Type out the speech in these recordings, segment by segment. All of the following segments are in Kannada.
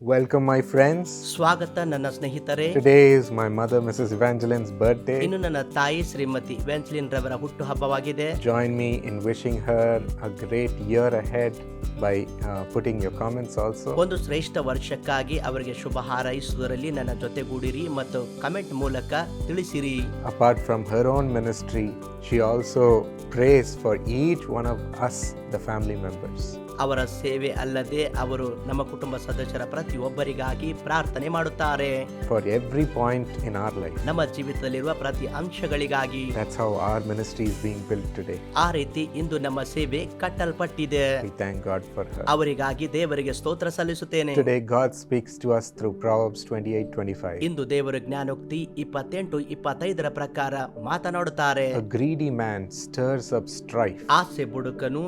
ವೆಲ್ಕಮ್ ಮೈ ಫ್ರೆಂಡ್ಸ್ ಸ್ವಾಗತ ನನ್ನ ಸ್ನೇಹಿತರೆ. Today is my mother Mrs Evangeline's birthday ಇನ್ನು ನನ್ನ ತಾಯಿ ಶ್ರೀಮತಿ ವೆಂಜಲಿನ್ ರವರ ಹುಟ್ಟು ಹಬ್ಬವಾಗಿದೆ join me in wishing her a great year ahead by putting your comments also ಒಂದು ಶ್ರೇಷ್ಠ ವರ್ಷಕ್ಕಾಗಿ ಅವರಿಗೆ ಶುಭ ಹಾರೈಸುವುದರಲ್ಲಿ ನನ್ನ ಜೊತೆಗೂಡಿರಿ ಮತ್ತು ಕಮೆಂಟ್ ಮೂಲಕ ತಿಳಿಸಿರಿ. Apart from her own ministry she also prays for each one of us, the family members. ಅವರ ಸೇವೆ ಅಲ್ಲದೆ ಅವರು ನಮ್ಮ ಕುಟುಂಬ ಸದಸ್ಯರ ಪ್ರತಿಯೊಬ್ಬರಿಗಾಗಿ ಪ್ರಾರ್ಥನೆ ಮಾಡುತ್ತಾರೆ For every point in our life. ನಮ್ಮ ಜೀವಿತದಲ್ಲಿರುವ ಪ್ರತಿ ಅಂಶಗಳಿಗಾಗಿ That's how our ministry is being built today. ಆ ರೀತಿ ಇಂದು ನಮ್ಮ ಸೇವೆ ಕಟ್ಟಲ್ಪಟ್ಟಿದೆ We thank God for her. ಅವರಿಗಾಗಿ ದೇವರಿಗೆ ಸ್ತೋತ್ರ ಸಲ್ಲಿಸುತ್ತೇನೆ Today, God speaks to us through Proverbs 28 25. ಇಂದು ದೇವರು ಜ್ಞಾನೋಕ್ತಿ ಇಪ್ಪತ್ತೆಂಟು ಇಪ್ಪತ್ತೈದರ ಪ್ರಕಾರ ಮಾತನಾಡುತ್ತಾರೆ A greedy man stirs up strife, ಆಸೆ ಬುಡುಕನು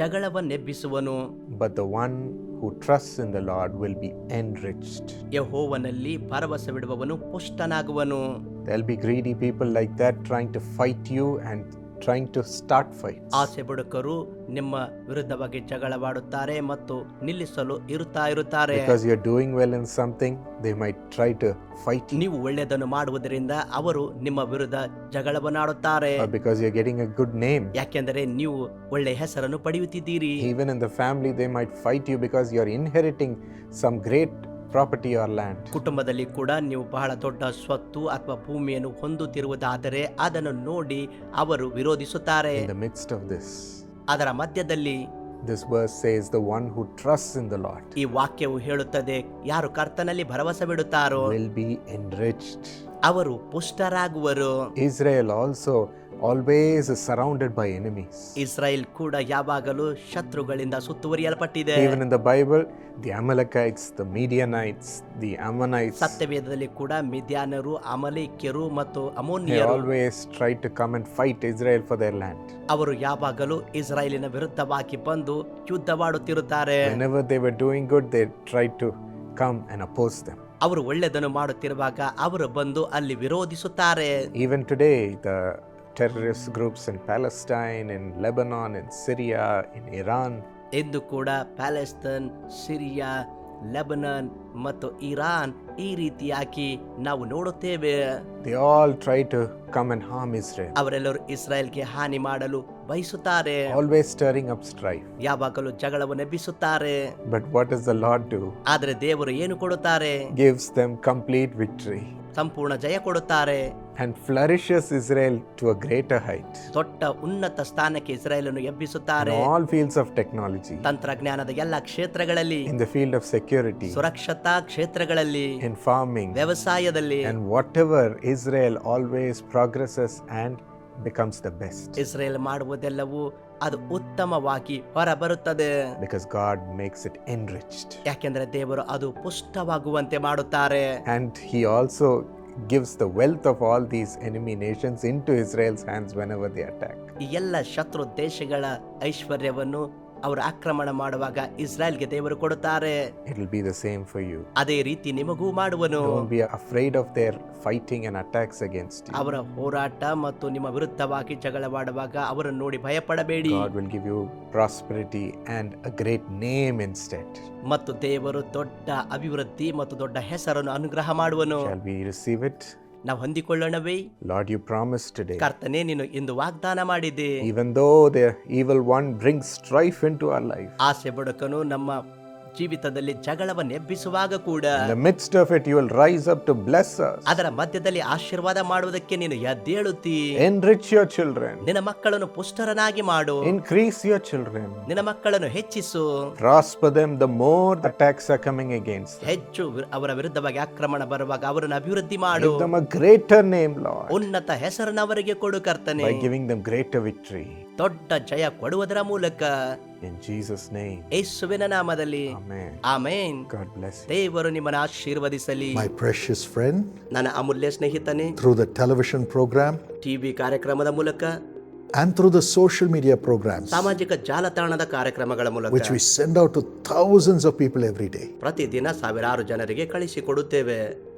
ಜಗಳವನ್ನೆಬ್ಬಿಸುವನು but the one who trusts in the Lord will be enriched. ಯಹೋವನಲ್ಲಿ ಭರವಸವಿಡುವವನು ಪುಷ್ಟನಾಗುವನು There'll be greedy people like that trying to fight you and trying to start fight ಆಸೆ ಬುಡಕರು ನಿಮ್ಮ ವಿರುದ್ಧವಾಗಿ ಜಗಳವಾಡುತ್ತಾರೆ ಮತ್ತು ನಿಲ್ಲಿಸಲು ಇರುತ್ತಾ ಇರುತ್ತಾರೆ. Because you are doing well in something they try try to fight ನೀವು ಒಳ್ಳೆಯದನ್ನು ಮಾಡುವುದರಿಂದ ಅವರು ನಿಮ್ಮ ವಿರುದ್ಧ ಜಗಳವನ್ನಾಡುತ್ತಾರೆ. Because you are getting a good name ಯಾಕೆಂದರೆ ನೀವು ಒಳ್ಳೆಯ ಹೆಸರನ್ನು ಪಡೆಯುತ್ತಿದ್ದೀರಿ. Even in the family they might fight you because you are inheriting some great property or land ಕುಟುಂಬದಲ್ಲಿ ಕೂಡ ನೀವು ಬಹಳ ದೊಡ್ಡ ಸ್ವತ್ತು ಅಥವಾ ಭೂಮಿಯನ್ನು ಹೊಂದುತ್ತಿರುವುದಾದರೆ ಅದನ್ನು ನೋಡಿ ಅವರು ವಿರೋಧಿಸುತ್ತಾರೆ. In the midst of this, ಅದರ ಮಧ್ಯದಲ್ಲಿ this verse says, The one who trusts in the Lord ಈ ವಾಕ್ಯವು ಹೇಳುತ್ತದೆ ಯಾರು ಕರ್ತನಲ್ಲಿ ಭರವಸೆ ಬಿಡುತ್ತಾರೋ? will be enriched. ಅವರು ಪುಷ್ಟರಾಗುವರು. Israel also always is surrounded by enemies. Israel ಕೂಡ ಯಾವಾಗಲೂ ಶತ್ರುಗಳಿಂದ ಸುತ್ತುವರಿಯಲ್ಪಟ್ಟಿದೆ Even in the Bible, the Amalekites, the Midianites, the Ammonites, ಸತ್ಯವೇದದಲ್ಲಿ ಕೂಡ ಮಿದ್ಯಾನರು ಅಮಲೇಕ್ಯರು ಮತ್ತು they ಅಮೋನಿಯರು always try to come and fight Israel for their land. ಅವರು ಯಾವಾಗಲೂ ಇಸ್ರಾಯೇಲಿನ ವಿರುದ್ಧವಾಗಿ ಬಂದು ಯುದ್ಧವಾಡುತ್ತಿರುತ್ತಾರೆ Whenever they were doing good, they tried to come and oppose them. ಅವರು ಒಳ್ಳೆಯದನ್ನು ಮಾಡುತ್ತಿರುವಾಗ ಅವರು ಬಂದು ಅಲ್ಲಿ ವಿರೋಧಿಸುತ್ತಾರೆ Even today, the terrorist groups in Palestine, in Lebanon, in Syria, in Iran, ಎಂದು ಕೂಡ ಪ್ಯಾಲೆಸ್ತನ್ ಸಿರಿಯಾ ಲೆಬನನ್ ಮತ್ತು ಇರಾನ್ ಈ ರೀತಿಯಾಗಿ ನಾವು ನೋಡುತ್ತೇವೆ they all try to come and harm Israel, ಅವರೆಲ್ಲರೂ ಇಸ್ರಾಯೇಲ್ಗೆ ಹಾನಿ ಮಾಡಲು ಬಯಸುತ್ತಾರೆ always stirring up strife. ಯಾವಾಗಲೂ ಜಗಳವನ್ನು ಎಬ್ಬಿಸುತ್ತಾರೆ But what does the Lord do? ಆದರೆ ದೇವರು ಏನು ಕೊಡುತ್ತಾರೆ Gives them complete victory ಸಂಪೂರ್ಣ ಜಯ ಕೊಡುತ್ತಾರೆ. And flourishes Israel to a greater height ದೊಡ್ಡ ಉನ್ನತ ಸ್ಥಾನಕ್ಕೆ ಇಸ್ರೇಲ್ ಎಬ್ಬಿಸುತ್ತಾರೆ. ಆಲ್ ಫೀಲ್ಡ್ಸ್ ಆಫ್ ಟೆಕ್ನಾಲಜಿ ತಂತ್ರಜ್ಞಾನದ ಎಲ್ಲ ಕ್ಷೇತ್ರಗಳಲ್ಲಿ. In the field of security ಸುರಕ್ಷತಾ ಕ್ಷೇತ್ರಗಳಲ್ಲಿ. ಇನ್ ಫಾರ್ಮಿಂಗ್ ವ್ಯವಸಾಯದಲ್ಲಿ. And whatever Israel always progresses and becomes the best. Israel ಮಾಡುವುದೆಲ್ಲವೂ ಅದು ಉತ್ತಮವಾಗಿ ಹೊರಬರುತ್ತದೆ Because God makes it enriched. ಯಾಕೆಂದ್ರೆ ದೇವರು ಅದು ಪುಷ್ಟವಾಗುವಂತೆ ಮಾಡುತ್ತಾರೆ And He also gives the wealth of all these enemy nations into Israel's hands whenever they attack. ಈ ಎಲ್ಲ ಶತ್ರು ದೇಶಗಳ ಐಶ್ವರ್ಯವನ್ನು ಅವರು ಆಕ್ರಮಣ ಮಾಡುವಾಗ ಇಸ್ರಾಯೇಲ್ಗೆ ದೇವರು ಕೊಡುತ್ತಾರೆ It will be the same for you. ಅದೇ ರೀತಿ ನಿಮಗೂ ಮಾಡುವನು Don't be afraid of their fighting and attacks against you. ಅವರ ಹೋರಾಟ ಮತ್ತು ನಿಮ್ಮ ವಿರುದ್ಧವಾಗಿ ಜಗಳವಾಡುವಾಗ ಅವರನ್ನು ನೋಡಿ ಭಯಪಡಬೇಡಿ God will give you prosperity and a great name instead. ಮತ್ತು ದೇವರು ದೊಡ್ಡ ಅಭಿವೃದ್ಧಿ ಮತ್ತು ದೊಡ್ಡ ಹೆಸರನ್ನು ಅನುಗ್ರಹ ಮಾಡುವನು Shall we receive it? ನಾವು ಹೊಂದಿಕೊಳ್ಳೋಣವೇ. ಲಾರ್ಡ್ ಯು ಪ್ರಾಮಿಸ್ ಟುಡೇ ಕರ್ತನೆ ನೀನು ಇಂದು ವಾಗ್ದಾನ ಮಾಡಿದೆ. Even though the evil one bring strife into our life ಆಸೆ ಬಡಕನು ನಮ್ಮ ಜೀವಿತದಲ್ಲಿ ಜಗಳವನ್ನು ಎಬ್ಬಿಸುವಾಗ ಕೂಡ in the midst of it, you will rise up to bless us. ಅದರ ಮಧ್ಯದಲ್ಲಿ ಆಶೀರ್ವಾದ ಮಾಡುವುದಕ್ಕೆ ನೀನು ಎದ್ದೇಳುತ್ತಿ Enrich your children. ನಿನ್ನ ಮಕ್ಕಳನ್ನು ಪುಷ್ಟರನಾಗಿ ಮಾಡು Increase your children. ನಿನ್ನ ಮಕ್ಕಳನ್ನು ಹೆಚ್ಚಿಸು Prosper them the more attacks are coming against them. ಹೆಚ್ಚು ವಿ- ಅವರ ವಿರುದ್ಧವಾಗಿ ಆಕ್ರಮಣ ಬರುವಾಗ ಅವರನ್ನು ಅಭಿವೃದ್ಧಿ ಮಾಡು Give them a greater name, Lord, ಉನ್ನತ ಹೆಸರನ್ನು ಅವರಿಗೆ ಕೊಡು ಕರ್ತನೆ by giving them greater victory. ದೊಡ್ಡ ಜಯ ಕೊಡುವುದರ ಮೂಲಕ In Jesus' name. ಯೇಸುವಿನ ನಾಮದಲ್ಲಿ Amen. Amen God bless you. ದೇವರು ನಿಮ್ಮನ್ನು ಆಶೀರ್ವದಿಸಲಿ My precious friend, ನನ್ನ ಅಮೂಲ್ಯ ಸ್ನೇಹಿತನೇ through the television program TV ಕಾರ್ಯಕ್ರಮದ ಮೂಲಕ and through the social media programs, ಸಾಮಾಜಿಕ ಜಾಲತಾಣದ ಕಾರ್ಯಕ್ರಮಗಳ ಮೂಲಕ which we send out to thousands of people every day. ಪ್ರತಿದಿನ ಸಾವಿರಾರು ಜನರಿಗೆ ಕಳಿಸಿಕೊಡುತ್ತೇವೆ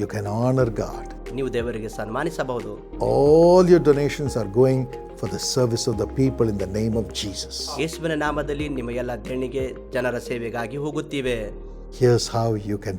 you can honor God. ನೀವು ದೇವರಿಗೆ ಸನ್ಮಾನಿಸಬಹುದು All your donations are going for the service of the people in the name of Jesus. ಯೇಸುವಿನ ನಾಮದಲ್ಲಿ ನಿಮ್ಮ ಎಲ್ಲ ದೇಣಿಗೆ ಜನರ ಸೇವೆಗಾಗಿ ಹೋಗುತ್ತಿವೆ Here's how you can